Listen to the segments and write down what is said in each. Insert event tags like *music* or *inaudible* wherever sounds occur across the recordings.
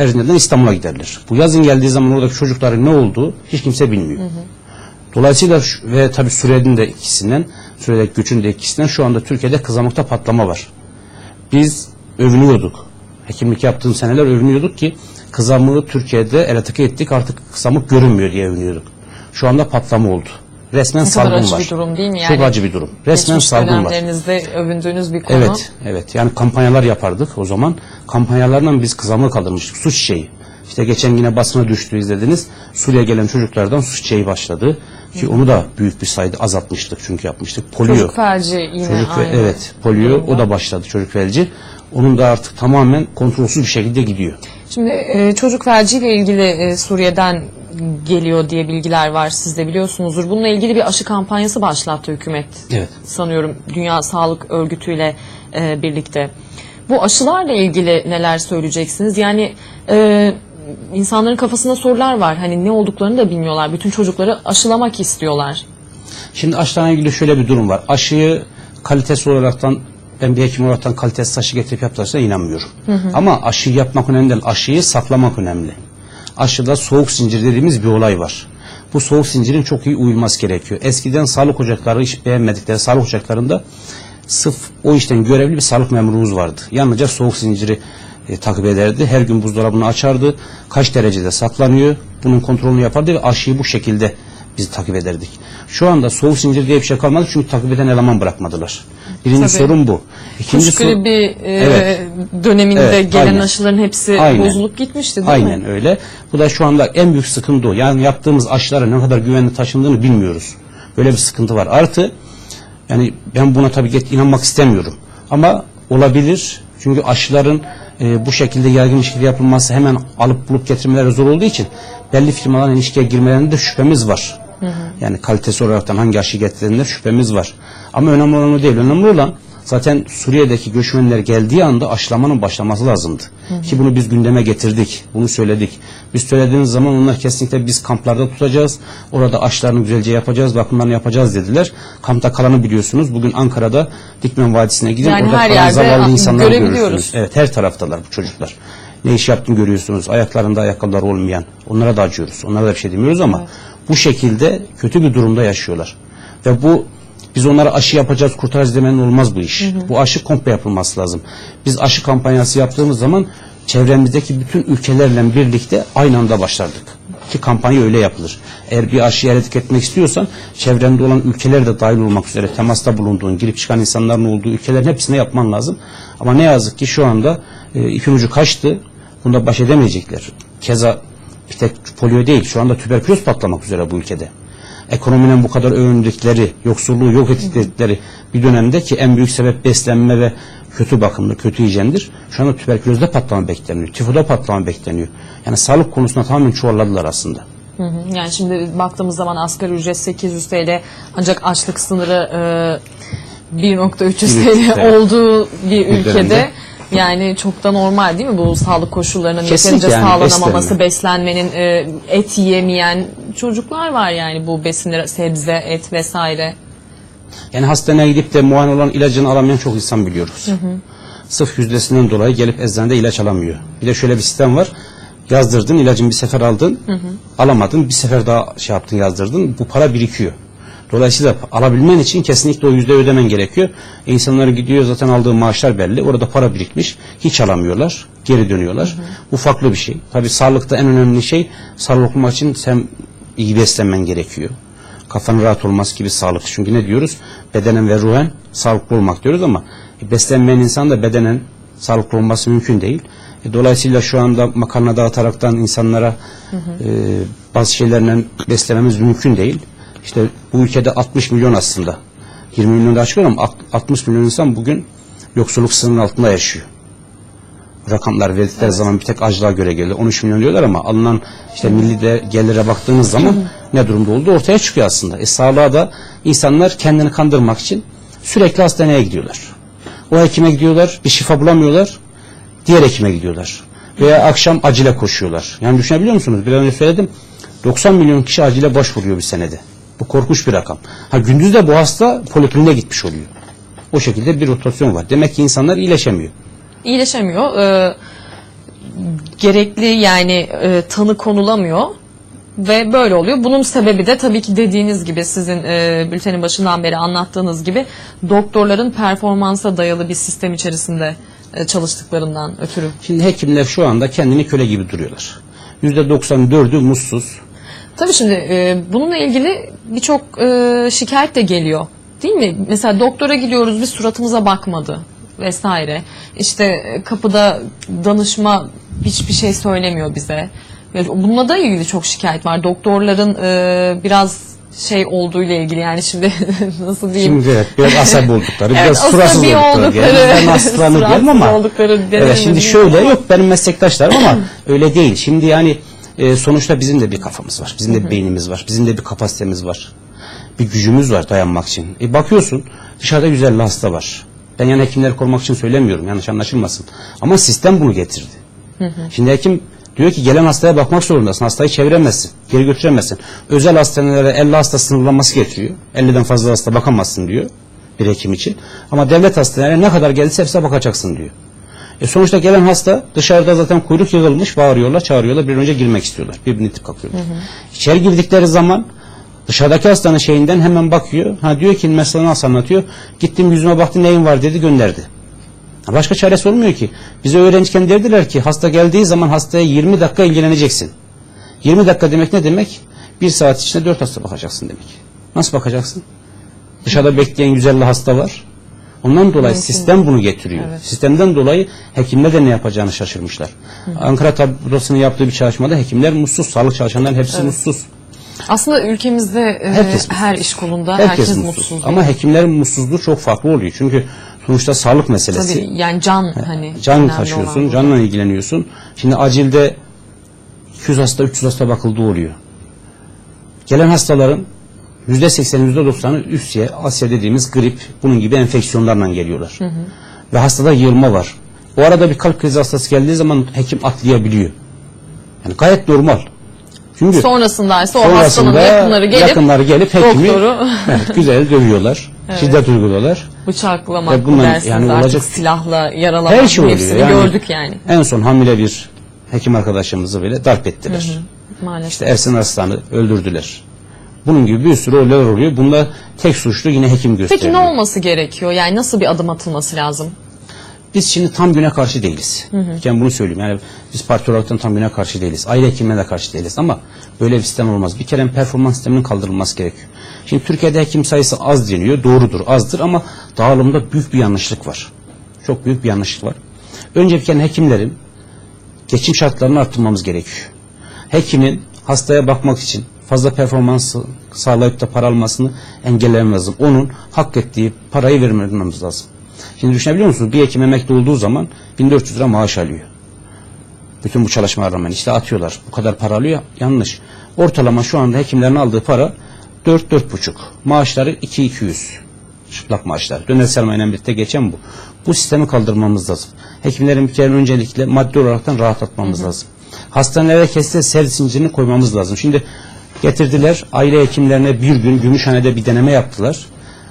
Erzincan'dan İstanbul'a giderler. Bu yazın geldiği zaman oradaki çocukların ne olduğu hiç kimse bilmiyor. Dolayısıyla şu- ve tabii Suriye'nin de ikisinden, Suriye'deki gücün de ikisinden şu anda Türkiye'de kızamıkta patlama var. Biz övünüyorduk. Hekimlik yaptığım seneler övünüyorduk ki kızamığı Türkiye'de eratike ettik artık kızamık görünmüyor diye övünüyorduk. Şu anda patlama oldu. Resmen Ne salgın acı var. bir durum değil mi? Çok Yani acı bir durum. Resmen salgın var. övündüğünüz bir konu. Evet, evet. Yani kampanyalar yapardık o zaman. Kampanyalarla biz kızamığı kaldırmıştık. Su çiçeği. İşte geçen yine basına düştü izlediniz. Suriye gelen çocuklardan su çiçeği başladı. Ki onu da büyük bir sayıda azaltmıştık çünkü yapmıştık. Polio. Çocuk felci yine Çocuk ve aynı. evet polio durumda. o da başladı çocuk felci. Onun da artık tamamen kontrolsüz bir şekilde gidiyor. Şimdi e, çocuk felciyle ilgili e, Suriye'den geliyor diye bilgiler var. Siz de biliyorsunuzdur. Bununla ilgili bir aşı kampanyası başlattı hükümet. Evet. Sanıyorum Dünya Sağlık Örgütü ile e, birlikte. Bu aşılarla ilgili neler söyleyeceksiniz? Yani e, insanların kafasında sorular var. Hani ne olduklarını da bilmiyorlar. Bütün çocukları aşılamak istiyorlar. Şimdi aşılarla ilgili şöyle bir durum var. Aşıyı kalitesi olaraktan ben bir hekim olaraktan kalitesiz aşı getirip yaptılarsa inanmıyorum. Ama aşıyı yapmak önemli değil. Aşıyı saklamak önemli. Aşıda soğuk zincir dediğimiz bir olay var. Bu soğuk zincirin çok iyi uyulması gerekiyor. Eskiden sağlık ocakları iş beğenmedikleri sağlık ocaklarında sırf o işten görevli bir sağlık memurumuz vardı. Yalnızca soğuk zinciri e, takip ederdi. Her gün buzdolabını açardı. Kaç derecede saklanıyor? Bunun kontrolünü yapardı ve aşıyı bu şekilde biz takip ederdik. Şu anda soğuk zincir diye bir şey kalmadı çünkü takip eden eleman bırakmadılar. Birinci Tabii. sorun bu. İkinci Kuş sorun gribi e, Evet. döneminde Evet, gelen aynen. aşıların hepsi Aynen. bozulup gitmişti değil Aynen mi? öyle. Bu da şu anda en büyük sıkıntı o. Yani yaptığımız aşılara ne kadar güvenli taşındığını bilmiyoruz. Böyle bir sıkıntı var. Artı yani ben buna tabii ki inanmak istemiyorum. Ama olabilir. Çünkü aşıların e, bu şekilde yaygın bir şekilde yapılması hemen alıp bulup getirmeleri zor olduğu için belli firmaların ilişkiye girmelerinde de şüphemiz var. Yani kalitesi olaraktan hangi aşı getirdiğinde şüphemiz var. Ama önemli olan o değil. Önemli olan zaten Suriye'deki göçmenler geldiği anda aşılamanın başlaması lazımdı. Ki bunu biz gündeme getirdik. Bunu söyledik. Biz söylediğimiz zaman onlar kesinlikle biz kamplarda tutacağız. Orada aşılarını güzelce yapacağız, bakımlarını yapacağız dediler. Kampta kalanı biliyorsunuz. Bugün Ankara'da Dikmen Vadisi'ne gidin. Yani orada her yerde zavallı insanlar görebiliyoruz. görürsünüz. Evet her taraftalar bu çocuklar. Ne iş yaptığını görüyorsunuz. Ayaklarında ayakkabılar olmayan. Onlara da acıyoruz. Onlara da bir şey demiyoruz ama bu şekilde kötü bir durumda yaşıyorlar. Ve bu biz onlara aşı yapacağız, kurtaracağız demenin olmaz bu iş. Bu aşı komple yapılması lazım. Biz aşı kampanyası yaptığımız zaman çevremizdeki bütün ülkelerle birlikte aynı anda başlardık. Ki kampanya öyle yapılır. Eğer bir aşıyı eredik etmek istiyorsan çevrende olan ülkeler de dahil olmak üzere temasta bulunduğun, girip çıkan insanların olduğu ülkelerin hepsine yapman lazım. Ama ne yazık ki şu anda e, ipin ucu kaçtı. Bunda baş edemeyecekler. Keza bir tek polio değil. Şu anda tüberküloz patlamak üzere bu ülkede. Ekonominin bu kadar övündükleri, yoksulluğu yok ettikleri bir dönemde ki en büyük sebep beslenme ve kötü bakımlı, kötü hijyendir. Şu anda tüberkülozda patlama bekleniyor. Tifoda patlama bekleniyor. Yani sağlık konusunda tamamen çuvalladılar aslında. Hı hı. Yani şimdi baktığımız zaman asgari ücret 800 TL ancak açlık sınırı e, 1.300 TL olduğu bir ülkede. Yani çok da normal değil mi bu sağlık koşullarının Kesinlikle yeterince yani, sağlanamaması, beslenme. beslenmenin e, et yiyemeyen çocuklar var yani bu besinleri sebze, et vesaire. Yani hastaneye gidip de muayene olan ilacını alamayan çok insan biliyoruz. Sırf yüzdesinden dolayı gelip eczanede ilaç alamıyor. Bir de şöyle bir sistem var. Yazdırdın, ilacını bir sefer aldın, alamadın, bir sefer daha şey yaptın, yazdırdın. Bu para birikiyor. Dolayısıyla alabilmen için kesinlikle o yüzde ödemen gerekiyor. E insanlar gidiyor zaten aldığı maaşlar belli. Orada para birikmiş. Hiç alamıyorlar. Geri dönüyorlar. Bu farklı bir şey. Tabii sağlıkta en önemli şey sağlıklı olmak için sen iyi beslenmen gerekiyor kafanın rahat olması gibi sağlık. Çünkü ne diyoruz? Bedenen ve ruhen sağlıklı olmak diyoruz ama beslenmeyen insan da bedenen sağlıklı olması mümkün değil. E, dolayısıyla şu anda makarna dağıtaraktan insanlara e, bazı şeylerle beslememiz mümkün değil. İşte bu ülkede 60 milyon aslında. 20 milyon da açık ama 60 milyon insan bugün yoksulluk sınırının altında yaşıyor rakamlar verdikleri zaman bir tek açlığa göre geliyor. 13 milyon diyorlar ama alınan işte milli de gelire baktığınız zaman ne durumda olduğu ortaya çıkıyor aslında. E sağlığa da insanlar kendini kandırmak için sürekli hastaneye gidiyorlar. O hekime gidiyorlar, bir şifa bulamıyorlar, diğer hekime gidiyorlar. Veya akşam acile koşuyorlar. Yani düşünebiliyor musunuz? Bir önce söyledim. 90 milyon kişi acile başvuruyor bir senede. Bu korkunç bir rakam. Ha gündüz de bu hasta poliklinine gitmiş oluyor. O şekilde bir rotasyon var. Demek ki insanlar iyileşemiyor. iyileşemiyor. Ee, gerekli yani e, tanı konulamıyor ve böyle oluyor. Bunun sebebi de tabii ki dediğiniz gibi sizin e, bültenin başından beri anlattığınız gibi doktorların performansa dayalı bir sistem içerisinde e, çalıştıklarından ötürü. Şimdi hekimler şu anda kendini köle gibi duruyorlar. %94'ü mutsuz. Tabii şimdi e, bununla ilgili birçok e, şikayet de geliyor. Değil mi? Mesela doktora gidiyoruz bir suratımıza bakmadı vesaire. İşte e, kapıda danışma hiçbir şey söylemiyor bize. Yani bununla da ilgili çok şikayet var. Doktorların e, biraz şey olduğu ile ilgili yani şimdi *laughs* nasıl diyeyim? Şimdi evet biraz *laughs* asabi oldukları, Evet, biraz suratsız asabi oldukları. oldukları, Yani ben hastalarını diyorum suratsız ama oldukları evet, şimdi şöyle yok benim meslektaşlarım ama *clears throat* öyle değil. Şimdi yani e, sonuçta bizim de bir kafamız var. Bizim de bir beynimiz var. Bizim de bir kapasitemiz var. Bir gücümüz var dayanmak için. E, bakıyorsun dışarıda yüzlerce hasta var. Ben yani hekimleri korumak için söylemiyorum. Yanlış anlaşılmasın. Ama sistem bunu getirdi. Şimdi hekim diyor ki gelen hastaya bakmak zorundasın. Hastayı çeviremezsin. Geri götüremezsin. Özel hastanelere 50 hasta sınırlaması getiriyor. 50'den fazla hasta bakamazsın diyor bir hekim için. Ama devlet hastanelerine ne kadar geldiyse hepsine bakacaksın diyor. E sonuçta gelen hasta dışarıda zaten kuyruk yığılmış bağırıyorlar çağırıyorlar bir önce girmek istiyorlar. Birbirini itip kalkıyorlar. İçeri girdikleri zaman dışarıdaki hastanın şeyinden hemen bakıyor. Ha diyor ki mesela nasıl anlatıyor. Gittim yüzüme baktı neyin var dedi gönderdi. Başka çaresi olmuyor ki. Bize öğrenciyken derdiler ki hasta geldiği zaman hastaya 20 dakika ilgileneceksin. 20 dakika demek ne demek? Bir saat içinde 4 hasta bakacaksın demek. Nasıl bakacaksın? Dışarıda bekleyen 150 hasta var. Ondan dolayı sistem bunu getiriyor. Sistemden dolayı hekimler de ne yapacağını şaşırmışlar. Ankara Tablosu'nun yaptığı bir çalışmada hekimler mutsuz, sağlık çalışanların hepsi mutsuz. Aslında ülkemizde e, Herkes mutsuz. her iş kolunda Herkes, herkes, mutsuz. mutsuz. Ama hekimlerin mutsuzluğu çok farklı oluyor. Çünkü sonuçta sağlık meselesi. Tabii yani can hani Can taşıyorsun, canla ilgileniyorsun. Şimdi acilde 200 hasta, 300 hasta bakıldığı oluyor. Gelen hastaların %80, %90'ı Üsye, Asya dediğimiz grip, bunun gibi enfeksiyonlarla geliyorlar. Ve hastada yığılma var. O arada bir kalp krizi hastası geldiği zaman hekim atlayabiliyor. Yani gayet normal. Çünkü Sonrasında ise o sonrasında hastanın yakınları gelip yakınları gelip hekimi doktoru *laughs* evet, güzel dövüyorlar. Şiddet uyguluyorlar. bıçaklamak Ve dersiniz yani artık olacak- silahla yaralamak Her şey hepsini Yani, gördük yani. En son hamile bir hekim arkadaşımızı bile darp ettiler. Maalesef. İşte Ersin Arslan'ı öldürdüler. Bunun gibi bir sürü olaylar oluyor. Bunda tek suçlu yine hekim gösteriliyor. Peki ne olması gerekiyor? Yani nasıl bir adım atılması lazım? Biz şimdi tam güne karşı değiliz. Ben bunu söyleyeyim. Yani biz parti olarak tam güne karşı değiliz. Aile hekimliğine de karşı değiliz ama böyle bir sistem olmaz. Bir kere performans sisteminin kaldırılması gerekiyor. Şimdi Türkiye'de hekim sayısı az deniyor. Doğrudur, azdır ama dağılımda büyük bir yanlışlık var. Çok büyük bir yanlışlık var. Önce bir kere hekimlerin geçim şartlarını arttırmamız gerekiyor. Hekimin hastaya bakmak için fazla performans sağlayıp da para almasını engellememiz lazım. Onun hak ettiği parayı vermemiz lazım. Şimdi düşünebiliyor musunuz? Bir hekim emekli olduğu zaman 1400 lira maaş alıyor. Bütün bu çalışmalara rağmen işte atıyorlar. Bu kadar para alıyor. Yanlış. Ortalama şu anda hekimlerin aldığı para 4-4,5. Maaşları 2-200. Çıplak maaşlar. Döner sermayeyle birlikte geçen bu. Bu sistemi kaldırmamız lazım. Hekimlerin bir kere öncelikle maddi olaraktan rahatlatmamız lazım. Hastanelere kesinlikle servis zincirini koymamız lazım. Şimdi getirdiler aile hekimlerine bir gün Gümüşhane'de bir deneme yaptılar.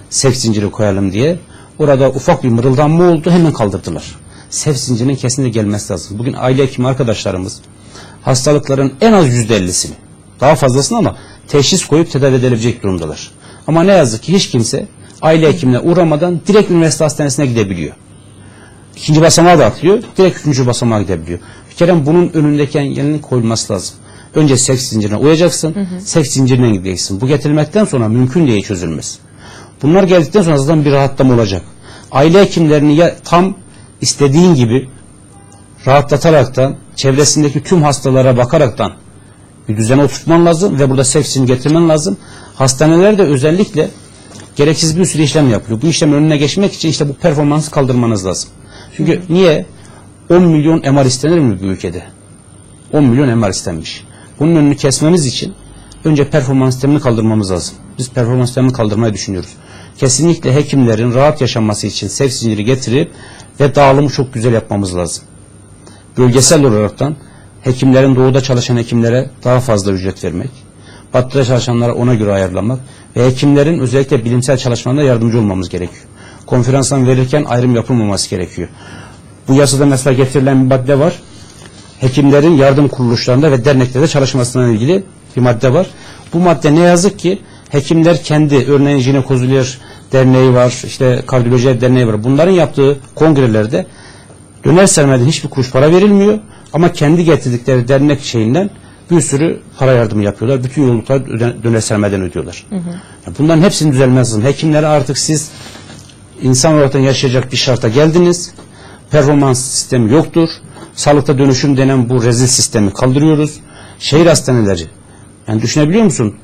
Sevk zinciri koyalım diye. Orada ufak bir mırıldanma oldu hemen kaldırdılar. Sevk zincirinin kesinlikle gelmesi lazım. Bugün aile hekimi arkadaşlarımız hastalıkların en az yüzde ellisini daha fazlasını ama teşhis koyup tedavi edilebilecek durumdalar. Ama ne yazık ki hiç kimse aile hekimine uğramadan direkt üniversite hastanesine gidebiliyor. İkinci basamağa da atlıyor, direkt üçüncü basamağa gidebiliyor. Bir bunun önündeki engelinin koyulması lazım. Önce seks zincirine uyacaksın, seks zincirinden gideceksin. Bu getirilmekten sonra mümkün değil çözülmez. Bunlar geldikten sonra zaten bir rahatlama olacak. Aile hekimlerini ya tam istediğin gibi rahatlataraktan, çevresindeki tüm hastalara bakaraktan bir düzene oturtman lazım ve burada seksini getirmen lazım. Hastanelerde özellikle gereksiz bir sürü işlem yapıyor. Bu işlemin önüne geçmek için işte bu performansı kaldırmanız lazım. Çünkü niye? 10 milyon MR istenir mi bu ülkede? 10 milyon MR istenmiş. Bunun önünü kesmemiz için önce performans sistemini kaldırmamız lazım. Biz performans sistemini kaldırmayı düşünüyoruz. Kesinlikle hekimlerin rahat yaşaması için seks zinciri getirip ve dağılımı çok güzel yapmamız lazım. Bölgesel olaraktan hekimlerin doğuda çalışan hekimlere daha fazla ücret vermek, batıda çalışanlara ona göre ayarlamak ve hekimlerin özellikle bilimsel çalışmalarında yardımcı olmamız gerekiyor. Konferanstan verirken ayrım yapılmaması gerekiyor. Bu yasada mesela getirilen bir madde var. Hekimlerin yardım kuruluşlarında ve derneklerde çalışmasına ilgili bir madde var. Bu madde ne yazık ki hekimler kendi örneğin jinekozüler derneği var, işte kardiyoloji derneği var. Bunların yaptığı kongrelerde döner sermeden hiçbir kuruş para verilmiyor ama kendi getirdikleri dernek şeyinden bir sürü para yardımı yapıyorlar. Bütün yollukları döner sermeden ödüyorlar. Yani Bunların hepsinin düzelmesi lazım. Hekimlere artık siz insan olarak yaşayacak bir şarta geldiniz. Performans sistemi yoktur. Sağlıkta dönüşüm denen bu rezil sistemi kaldırıyoruz. Şehir hastaneleri. Yani düşünebiliyor musun?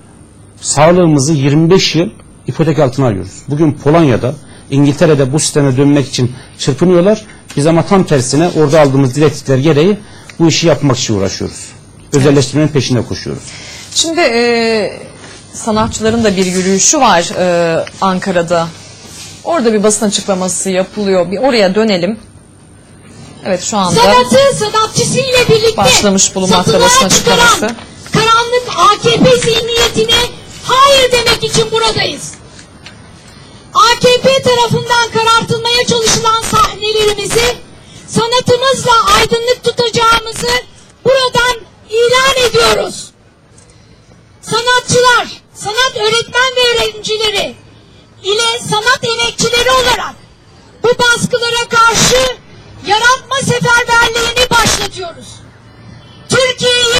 Sağlığımızı 25 yıl ipotek altına alıyoruz. Bugün Polonya'da, İngiltere'de bu sisteme dönmek için çırpınıyorlar. Biz ama tam tersine orada aldığımız direktifler gereği bu işi yapmak için uğraşıyoruz. Özelleştirmenin peşinde koşuyoruz. Şimdi e, sanatçıların da bir yürüyüşü var e, Ankara'da. Orada bir basın açıklaması yapılıyor. Bir oraya dönelim. Evet şu anda Sanatı sanatçısıyla birlikte Başlamış bulunmakta basın açıklaması. Karanlık AKP zihniyetine hayır demek için buradayız. AKP tarafından karartılmaya çalışılan sahnelerimizi sanatımızla aydınlık tutacağımızı